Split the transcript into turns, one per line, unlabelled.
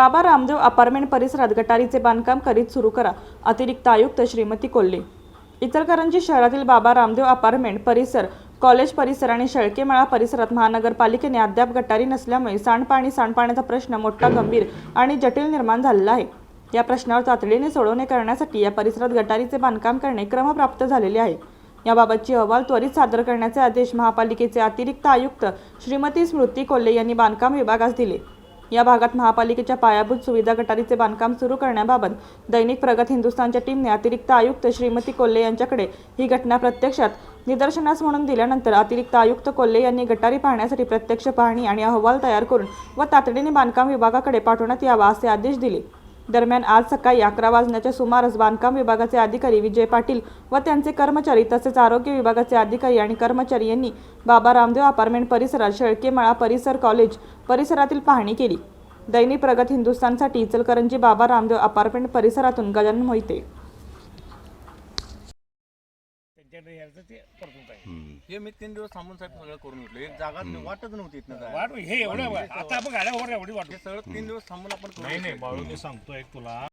Baba Ramdev apartment परिसरात गटारीचे बांधकाम करीत सुरू करा अतिरिक्त आयुक्त श्रीमती कोल्हे. इचलकरंजी शहरातील बाबा रामदेव अपार्टमेंट परिसर कॉलेज परिसर आणि शेळकेमाळा परिसरात महानगरपालिकेने अद्याप गटारी नसल्यामुळे सांडपाणी सांडपाण्याचा प्रश्न मोठा गंभीर आणि जटिल निर्माण झालेला आहे. या प्रश्नावर तातडीने सोडवणे करण्यासाठी या परिसरात गटारीचे बांधकाम करणे क्रमप्राप्त झालेले आहे. याबाबतची अहवाल त्वरित सादर करण्याचे आदेश महापालिकेचे अतिरिक्त आयुक्त श्रीमती स्मृती कोल्हे यांनी बांधकाम विभागास दिले. या भागात महापालिकेच्या पायाभूत सुविधा गटारीचे बांधकाम सुरू करण्याबाबत दैनिक प्रगत हिंदुस्थानच्या टीमने अतिरिक्त आयुक्त श्रीमती कोल्हे यांच्याकडे ही घटना प्रत्यक्षात निदर्शनास म्हणून दिल्यानंतर अतिरिक्त आयुक्त कोल्हे यांनी गटारी पाहण्यासाठी प्रत्यक्ष पाहणी आणि अहवाल तयार करून व तातडीने बांधकाम विभागाकडे पाठवण्यात यावा असे आदेश दिले. दरम्यान आज सकाळी अकरा वाजण्याच्या सुमारास बांधकाम विभागाचे अधिकारी विजय पाटील व त्यांचे कर्मचारी तसेच आरोग्य विभागाचे अधिकारी आणि कर्मचारी यांनी बाबा रामदेव अपार्टमेंट परिसरात शेळकेमाळा परिसर कॉलेज परिसरातील पाहणी केली. दैनिक प्रगत हिंदुस्थानसाठी इचलकरंजी बाबा रामदेव अपार्टमेंट परिसरातून गजानन मोहिते
त्यांच्याकडे यायचं ते करतो आहे
हे मी तीन दिवस थांबून साहेब सगळं करून घेतलं. एक जागा वाटत नव्हती इथनं जायला.
वाट हे एवढं आता आपण गाड्या वर एवढी वाटते
हे सगळं तीन दिवस थांबून आपण करून
नाही नाही. बाळू मी सांगतो एक तुला.